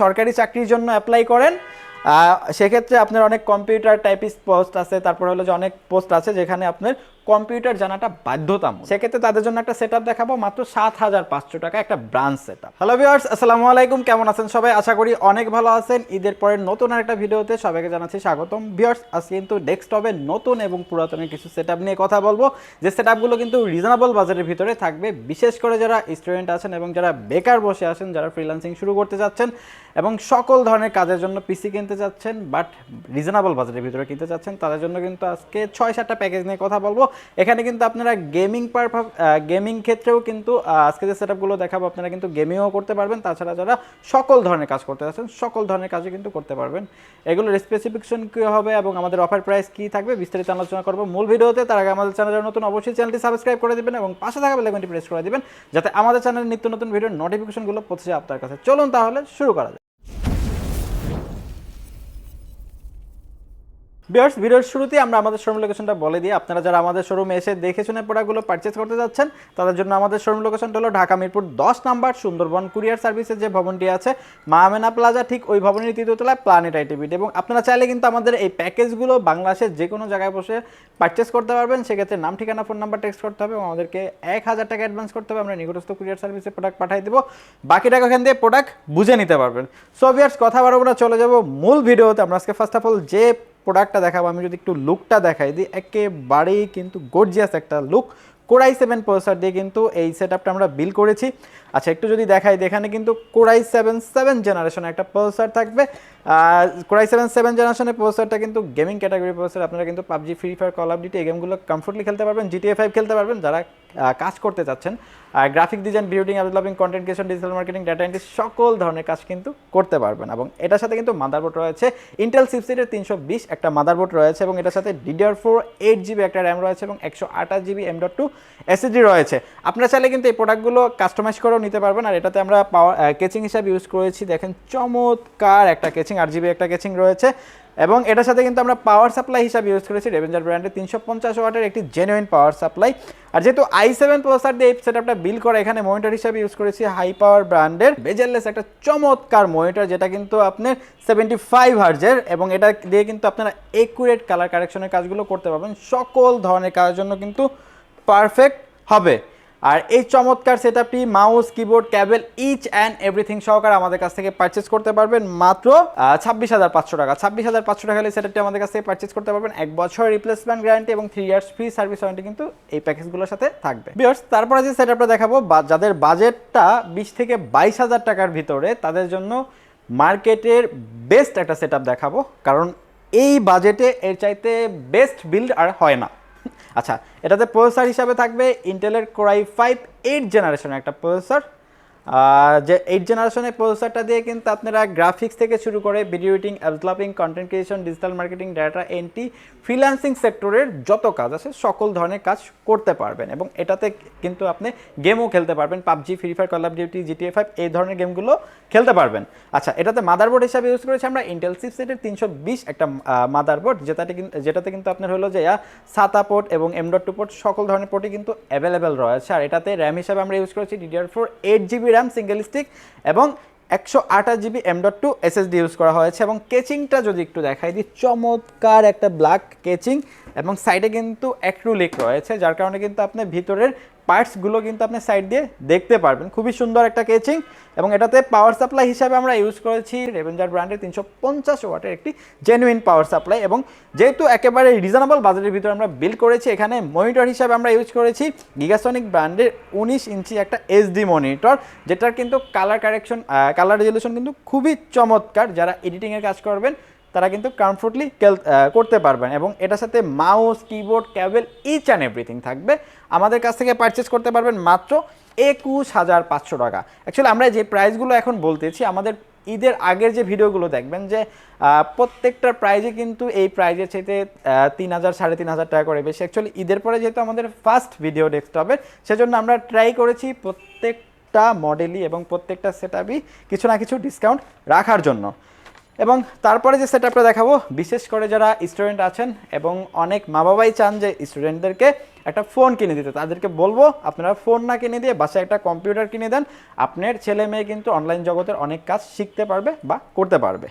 সরকারি চাকরির জন্য অ্যাপ্লাই করেন। সেক্ষেত্রে আপনার অনেক কম্পিউটার টাইপিস্ট পোস্ট আছে, তারপরে হলো যে অনেক পোস্ট আছে যেখানে আপনার কম্পিউটার জানাটা বাধ্যতামূলক। সেক্ষেত্রে তাদের জন্য একটা সেট দেখাবো মাত্র সাত হাজার পাঁচশো টাকা একটা branch set up hello viewers আসসালামু আলাইকুম কেমন আছেন সবাই? আশা করি অনেক ভালো আছেন। ঈদের পরের নতুন একটা ভিডিওতে সবাইকে জানাচ্ছি স্বাগতম। ভিউয়ার্স আজ কিন্তু ডেস্কটপে নতুন এবং পুরাতনের কিছু সেট নিয়ে কথা বলব। যে সেট কিন্তু রিজনেবল বাজারের ভিতরে থাকবে বিশেষ করে যারা স্টুডেন্ট আছেন এবং যারা বেকার বসে আছেন যারা ফ্রিল্যান্সিং শুরু করতে যাচ্ছেন এবং সকল ধরনের কাজের জন্য পিসি কিনতে যাচ্ছেন বাট রিজনেবল বাজারের ভিতরে কিনতে চাচ্ছেন তাদের জন্য কিন্তু আজকে ছয় সাতটা প্যাকেজ নিয়ে কথা বলব। এখানে কিন্তু আপনারা গেমিং পারপাস গেমিং ক্ষেত্রেও কিন্তু আজকে যে সেটআপগুলো দেখাবো, আপনারা কিন্তু গেমিংও করতে পারবেন। তাছাড়া যারা সকল ধরনের কাজ করতে যাচ্ছেন, সকল ধরনের কাজও কিন্তু করতে পারবেন। এগুলোর স্পেসিফিকেশন কী হবে এবং আমাদের অফার প্রাইস কী থাকবে, বিস্তারিত আলোচনা করব মূল ভিডিওতে। তার আগে আমাদের চ্যানেলের নতুন, অবশ্যই চ্যানেলটি সাবস্ক্রাইব করে দিবেন এবং পাশে থাকা বেলাইকনটি প্রেস করে দিবেন, যাতে আমাদের চ্যানেলের নিত্য নতুন ভিডিওর নোটিফিকেশনগুলো পৌঁছে আপনার কাছে। চলুন তাহলে শুরু করা বিয়ার্স ভিডিওর শুরুতেই আমরা আমাদের শোরুম লোকেশনটা বলে দিই। আপনারা যারা আমাদের শোরুমে এসে দেখে শুনে প্রোডাক্টগুলো পারচেস করতে যাচ্ছেন, তাদের জন্য আমাদের শোরুম লোকেশনটা হলো ঢাকা মিরপুর দশ নাম্বার সুন্দরবন কুরিয়ার সার্ভিসের যে ভবনটি আছে মাহমেনা প্লাজা ঠিক ওই ভবনের তৃতীয়তলায় প্ল্যানেট আইটিভিটি এবং আপনারা চাইলে কিন্তু আমাদের এই প্যাকেজগুলো বাংলাদেশের যে কোনো জায়গায় বসে পারচেস করতে পারবেন। সেক্ষেত্রে নাম, ঠিকানা ফোন নাম্বার টেক্সট করতে হবে এবং আমাদেরকে এক হাজার টাকা অ্যাডভান্স করতে হবে। আমরা নিকটস্থ কুরিয়ার সার্ভিসে প্রোডাক্ট পাঠিয়ে দেবো। বাকি টাকা ওখান দিয়ে প্রোডাক্ট বুঝে নিতে পারবেন। সো বিয়ার্স কথা না, চলে যাব মূল ভিডিওতে। আমরা আজকে ফার্স্ট অফ অল যে প্রোডাক্টটা দেখাবো, আমি যদি একটু লুকটা দেখাই দিই একেবারেই কিন্তু গর্জিয়াস একটা লুক কোরাই সেভেন প্রসেসর দিয়ে কিন্তু এই সেট আমরা বিল করেছি। আচ্ছা একটু যদি দেখাই এখানে কিন্তু কোরাই সেভেন সেভেন জেনারেশনের একটা প্রসেসর থাকবে। কোরাই সেভেন সেভেন জেনারেশনের প্রসেসরটা কিন্তু গেমিং ক্যাটাগরি প্রসেসর আপনারা কিন্তু PUBG free fire call of duty এই গেমগুলো কমফোর্টলি খেলতে পারবেন জিটিএ ফাইভ খেলতে পারবেন, যারা কাজ করতে চাচ্ছেন। Graphic design বিউটিং developing content creation digital marketing data entry সকল ধরনের কাজ কিন্তু করতে পারবেন। এবং এটার সাথে কিন্তু মাদারবোর্ড রয়েছে। ইন্টেল সিপসিটের তিনশো বিশ একটা মাদারবোর্ড রয়েছে এবং এটার সাথে ডিডিআর ফোর এইট জিবি একটা র্যাম রয়েছে এবং একশো আঠাশ GB M dot two SSD রয়েছে। আপনারা চাইলে কিন্তু এই প্রোডাক্টগুলো কাস্টমাইজ করেও নিতে পারবেন। আর এটাতে আমরা পাওয়ার কেচিং হিসাবে ইউজ করেছি। দেখেন চমৎকার একটা কেচিং আট জিবি একটা কেচিং রয়েছে। এবং এটার সাথে কিন্তু আমরা পাওয়ার সাপ্লাই হিসাবে ইউজ করেছি রেভেঞ্জার ব্র্যান্ডের তিনশো পঞ্চাশ ওয়াটের একটি জেনুইন পাওয়ার সাপ্লাই আর যেহেতু আই সেভেন প্রসার দিয়ে এই সেটআপটা বিল করা, এখানে মনিটর হিসাবে ইউজ করেছি হাই পাওয়ার ব্র্যান্ডের বেজেললেস একটা চমৎকার মনিটর যেটা কিন্তু আপনার সেভেন্টি ফাইভ হার্জের এবং এটা দিয়ে কিন্তু আপনারা একুরেট কালার কারেকশনের কাজগুলো করতে পারবেন। সকল ধরনের কাজের জন্য কিন্তু পারফেক্ট হবে। আর এই চমৎকার সেটআপটি mouse keyboard cable each and everything সহকারে আমাদের কাছ থেকে পারচেস করতে পারবেন। মাত্র ছাব্বিশ হাজার পাঁচশো টাকা। ছাব্বিশ হাজার পাঁচশো টাকা সেটআপটি আমাদের কাছ থেকে পারচেস করতে পারবেন। এক বছর রিপ্লেসমেন্ট গ্যারান্টি এবং three years free service warranty কিন্তু এই প্যাকেজগুলোর সাথে থাকবে। বিয়ার্স তারপরে যে সেটআপটা দেখাবো, বা- যাদের বাজেটটা বিশ থেকে বাইশ হাজার টাকার ভিতরে, তাদের জন্য মার্কেটের বেস্ট একটা সেটআপ দেখাবো। কারণ এই বাজেটে এর চাইতে বেস্ট বিল্ড আর হয় না। আচ্ছা এটাতে প্রসেসর হিসাবে থাকবে ইন্টেলের কোরাই ফাইভ এইট জেনারেশনের একটা প্রসেসর যে এইট জেনারেশনের প্রসেসরটা দিয়ে কিন্তু আপনারা গ্রাফিক্স থেকে শুরু করে video editing developing content creation digital marketing data entry freelancing সেক্টরের যত কাজ আছে, সকল ধরনের কাজ করতে পারবেন। এবং এটাতে কিন্তু আপনি গেমও খেলতে পারবেন, PUBG free fire call of duty GTA five এই ধরনের গেমগুলো খেলতে পারবেন। আচ্ছা এটাতে মাদারবোর্ড হিসাবে ইউজ করেছি আমরা ইন্টেল সিপসেটের তিনশো বিশ একটা মাদারবোর্ড যেটাতে কিন্তু যেটাতে কিন্তু আপনার হলো যে সাতা পোর্ট এবং এম ডট টু পোর্ট সকল ধরনের পোর্টই কিন্তু অ্যাভেলেবেল রয়েছে। আর এটাতে র্যাম হিসাবে আমরা ইউজ করেছি DDR four eight GB RAM single stick এবং একশো আঠাশ GB M dot two SSD use করা হয়েছে এবং কেচিংটা যদি একটু দেখাই দিই, চমৎকার একটা ব্ল্যাক কেচিং এবং সাইডে কিন্তু অ্যাক্রুলিক রয়েছে, যার কারণে কিন্তু আপনি ভিতরের পার্টসগুলো কিন্তু আপনি সাইড দিয়ে দেখতে পারবেন। খুবই সুন্দর একটা কেচিং এবং এটাতে পাওয়ার সাপ্লাই হিসাবে আমরা ইউজ করেছি রেভেঞ্জার ব্র্যান্ডের তিনশো পঞ্চাশ ওয়াটের একটি জেনুইন পাওয়ার সাপ্লাই এবং যেহেতু একেবারে রিজনেবল বাজেটের ভিতরে আমরা বিল করেছি, এখানে মনিটর হিসাবে আমরা ইউজ করেছি গিগাসনিক ব্র্যান্ডের উনিশ ইঞ্চি একটা এইচডি মনিটর যেটার কিন্তু কালার কারেকশন কালার রেজলিউশন কিন্তু খুবই চমৎকার। যারা এডিটিংয়ের কাজ করবেন তারা কিন্তু কমফোর্টলি করতে পারবেন এবং এটার সাথে mouse keyboard cable each and everything থাকবে। আমাদের কাছ থেকে পারচেস করতে পারবেন মাত্র একুশ হাজার পাঁচশো টাকা। অ্যাকচুয়ালি আমরা যে প্রাইসগুলো এখন বলতেছি আমাদের ঈদের আগের যে ভিডিওগুলো দেখবেন যে আহ, প্রত্যেকটার প্রাইজে কিন্তু এই প্রাইজের চাইতে তিন হাজার সাড়ে তিন হাজার টাকা করে বেশি। অ্যাকচুয়ালি ঈদের পরে যেহেতু আমাদের ফার্স্ট ভিডিও ডেস্কটপের সেজন্য আমরা ট্রাই করেছি প্রত্যেকটা মডেলই এবং প্রত্যেকটা সেটআপই কিছু না কিছু ডিসকাউন্ট রাখার জন্য। এবং তারপরে যে সেট আপটা দেখাবো, বিশেষ করে যারা স্টুডেন্ট আছেন এবং অনেক মা বাবাই চান যে স্টুডেন্টদেরকে একটা ফোন কিনে দিতে, তাদেরকে বলব আপনারা ফোন না কিনে দিয়ে বাসায় একটা কম্পিউটার কিনে দেন। আপনার ছেলে মেয়ে কিন্তু অনলাইন জগতের অনেক কাজ শিখতে পারবে বা করতে পারবে।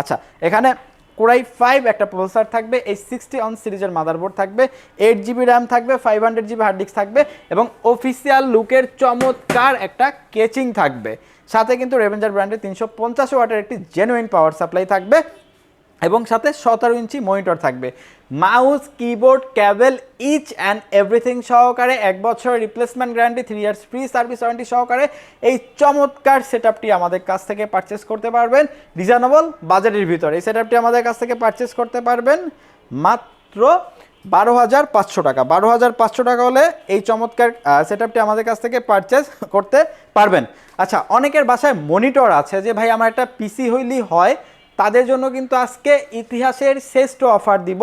আচ্ছা এখানে কোরাই ফাইভ একটা প্রসেসার থাকবে, এই সিক্সটি অন সিরিজের মাদারবোর্ড থাকবে এইট জিবি র্যাম থাকবে five hundred GB hard disk থাকবে এবং অফিসিয়াল লুকের চমৎকার একটা কেচিং থাকবে। সাথে কিন্তু রেভেঞ্জার ব্র্যান্ডের তিনশো পঞ্চাশ ওয়াটের একটি জেনুইন পাওয়ার সাপ্লাই থাকবে। এবং সাথে সতেরো ইঞ্চি মনিটর থাকবে। Mouse, keyboard, cable each and everything সহকারে এক বছর replacement guarantee three years free service warranty সহকারে এই চমৎকার সেট আমাদের কাছ থেকে পারচেস করতে পারবেন। রিজনেবল বাজেটের ভিতরে এই সেট আমাদের কাছ থেকে পারচেস করতে পারবেন মাত্র বারো হাজার পাঁচশো টাকা। বারো হাজার পাঁচশো টাকা হলে এই চমৎকার সেট আপটি আমাদের কাছ থেকে পারচেস করতে পারবেন। আচ্ছা অনেকের বাসায় মনিটর আছে যে, ভাই, আমার একটা পিসি হইলেই হয় তাদের জন্য কিন্তু আজকে ইতিহাসের শ্রেষ্ঠ অফার দিব।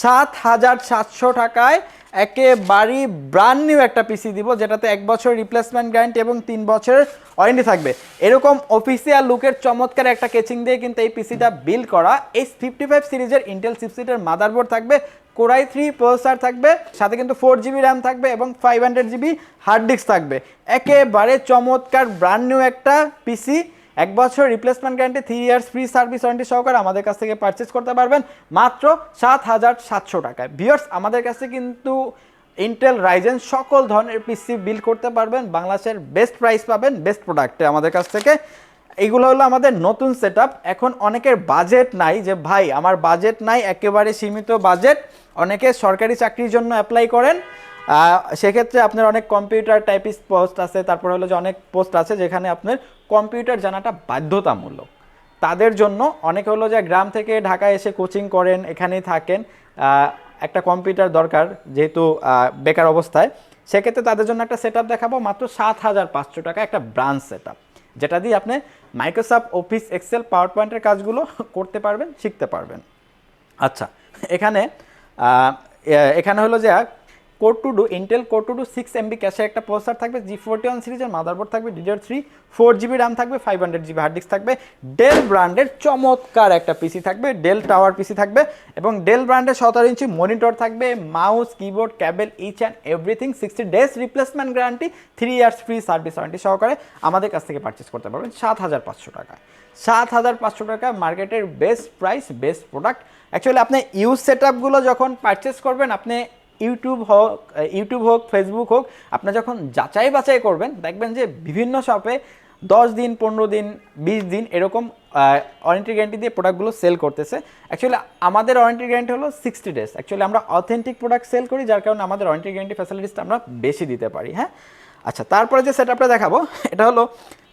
সাত হাজার সাতশো টাকায় একেবারেই ব্রান্ড নিউ একটা পিসি দিব, যেটাতে এক বছর রিপ্লেসমেন্ট গ্যারান্টি এবং তিন বছরের ওয়ারেন্টি থাকবে। এরকম অফিসিয়াল লুকের চমৎকার একটা কেচিং দিয়ে কিন্তু এই পিসিটা বিল করা। এই ফিফটি ফাইভ সিরিজের ইন্টেল চিপসেটের মাদারবোর্ড থাকবে কোরাই থ্রি প্রসেসর থাকবে, সাথে কিন্তু ফোর জিবি র্যাম থাকবে এবং five hundred GB hard disk থাকবে। একেবারে চমৎকার ব্র্যান্ড নিউ একটা পিসি এক বছর replacement guarantee three years free service warranty সহকারে আমাদের কাছ থেকে পারচেস করতে পারবেন। মাত্র সাত হাজার সাতশো টাকায়। বিয়ার্স আমাদের কাছে কিন্তু ইন্টেল রাইজেন সকল ধরনের পিসি বিল করতে পারবেন। বাংলাদেশের বেস্ট প্রাইস পাবেন বেস্ট প্রোডাক্টে আমাদের কাছ থেকে। এগুলো হলো আমাদের নতুন সেট এখন অনেকের বাজেট নাই যে, ভাই, আমার বাজেট নাই, একেবারে সীমিত বাজেট অনেকে সরকারি চাকরির জন্য অ্যাপ্লাই করেন। সেক্ষেত্রে আপনার অনেক কম্পিউটার টাইপিস্ট পোস্ট আছে। তারপরে হলো যে অনেক পোস্ট আছে যেখানে আপনার কম্পিউটার জানাটা বাধ্যতামূলক। তাদের জন্য অনেকে হলো যে গ্রাম থেকে ঢাকায় এসে কোচিং করেন, এখানেই থাকেন একটা কম্পিউটার দরকার যেহেতু বেকার অবস্থায়। সেক্ষেত্রে তাদের জন্য একটা সেট দেখাবো, মাত্র সাত হাজার পাঁচশো টাকা একটা ব্রাঞ্চ সেট যেটা দিয়ে আপনি মাইক্রোসফট অফিস এক্সেল পাওয়ার পয়েন্টের কাজগুলো করতে পারবেন, শিখতে পারবেন। আচ্ছা এখানে এখানে হলো যে core two duo Intel core two duo six MB ক্যাশের একটা প্রসেসর থাকবে জি ফোরটি ওয়ান সিরিজের মাদারবোর্ড থাকবে DDR three four GB RAM থাকবে five hundred GB hard disk থাকবে ডেল ব্র্যান্ডের চমৎকার একটা পিসি থাকবে ডেল টাওয়ার পিসি থাকবে এবং ডেল ব্র্যান্ডের সতেরো ইঞ্চি মনিটর থাকবে mouse keyboard cable each and everything sixty days replacement guarantee three years free service warranty সহকারে আমাদের কাছ থেকে পারচেস করতে পারবেন সাত হাজার পাঁচশো টাকায়। সাত হাজার পাঁচশো টাকা মার্কেটের best price best product actually আপনি ইউজ সেট আপগুলো যখন পারচেস করবেন, আপনি ইউটিউব হোক ইউটিউব হোক ফেসবুক হোক আপনি যখন যাচাই বাছাই করবেন, দেখবেন যে বিভিন্ন শপে দশ দিন, পনেরো দিন, বিশ দিন এরকম ওয়ারেন্টি গ্যারান্টি দিয়ে প্রোডাক্টগুলো সেল করতেছে। অ্যাকচুয়ালি আমাদের ওয়ারেন্টি গ্যারান্টি হলো সিক্সটি ডেজ অ্যাকচুয়ালি আমরা অথেন্টিক প্রোডাক্ট সেল করি, যার কারণে আমাদের ওয়ারেন্টি গ্যারান্টি ফ্যাসিলিটিসটা আমরা বেশি দিতে পারি হ্যাঁ? আচ্ছা তারপরে যে সেট আপটা দেখাবো, এটা হলো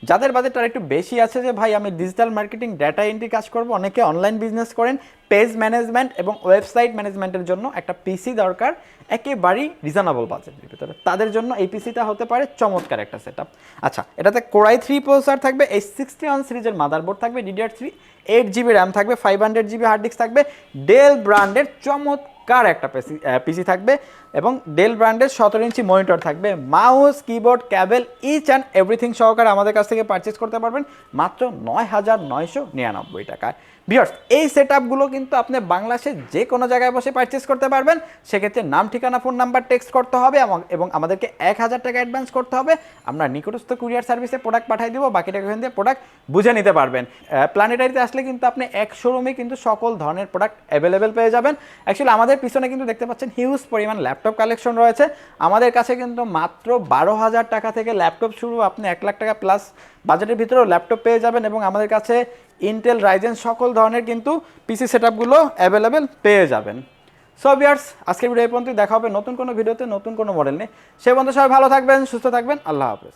যাদের বাজেটটা একটু বেশি আছে যে, ভাই, আমি ডিজিটাল মার্কেটিং ডাটা এন্ট্রি কাজ করব, অনেকে অনলাইন বিজনেস করেন পেজ ম্যানেজমেন্ট এবং ওয়েবসাইট ম্যানেজমেন্টের জন্য একটা পিসি দরকার, একেবারেই রিজনেবল বাজেটের ভিতরে। তাদের জন্য এই পিসিটা হতে পারে চমৎকার একটা সেট আচ্ছা এটাতে কোরাই থ্রি প্রসেসর থাকবে, এই সিক্সটি ওয়ান সিরিজের মাদারবোর্ড থাকবে DDR three eight GB RAM থাকবে five hundred GB hard disk থাকবে ডেল ব্র্যান্ডের চমৎকার একটা পিসি পিসি থাকবে এবং ডেল ব্র্যান্ডের সতেরো ইঞ্চি মনিটর থাকবে। Mouse keyboard cable each and everything সহকারে আমাদের কাছ থেকে পারচেস করতে পারবেন। মাত্র নয় হাজার নয়শো নিরানব্বই টাকায়। বিয়ার্স এই সেট আপগুলো কিন্তু আপনি বাংলাদেশে যে কোনো জায়গায় বসে পারচেস করতে পারবেন। সেক্ষেত্রে নাম, ঠিকানা ফোন নাম্বার টেক্সট করতে হবে এবং- আমাদেরকে এক হাজার টাকা অ্যাডভান্স করতে হবে। আমরা নিকটস্থ কুরিয়ার সার্ভিসে প্রোডাক্ট পাঠিয়ে দিব, বাকি টাকা দিয়ে প্রোডাক্ট বুঝে নিতে পারবেন। প্ল্যানেটারিতে আসলে কিন্তু আপনি এক শোরুমে কিন্তু সকল ধরনের প্রোডাক্ট অ্যাভেলেবেল পেয়ে যাবেন। অ্যাকচুয়ালি আমাদের পিছনে কিন্তু দেখতে পাচ্ছেন হিউজ পরিমাণ ল্যাপটপ কালেকশন রয়েছে। আমাদের কাছে কিন্তু মাত্র বারো হাজার টাকা থেকে ল্যাপটপ শুরু, আপনি এক লাখ টাকা প্লাস বাজেটের ভিতরেও ল্যাপটপ পেয়ে যাবেন এবং আমাদের কাছে ইন্টেল রাইজেন সকল ধরনের কিন্তু পিসি সেট আপগুলো অ্যাভেলেবেল পেয়ে যাবেন। সো বিয়ার্স আজকের ভিডিও এই পর্যন্তই। দেখা হবে নতুন কোনো ভিডিওতে নতুন কোনো মডেল নিয়ে। সে পর্যন্ত সবাই ভালো থাকবেন, সুস্থ থাকবেন। আল্লাহ হাফেজ।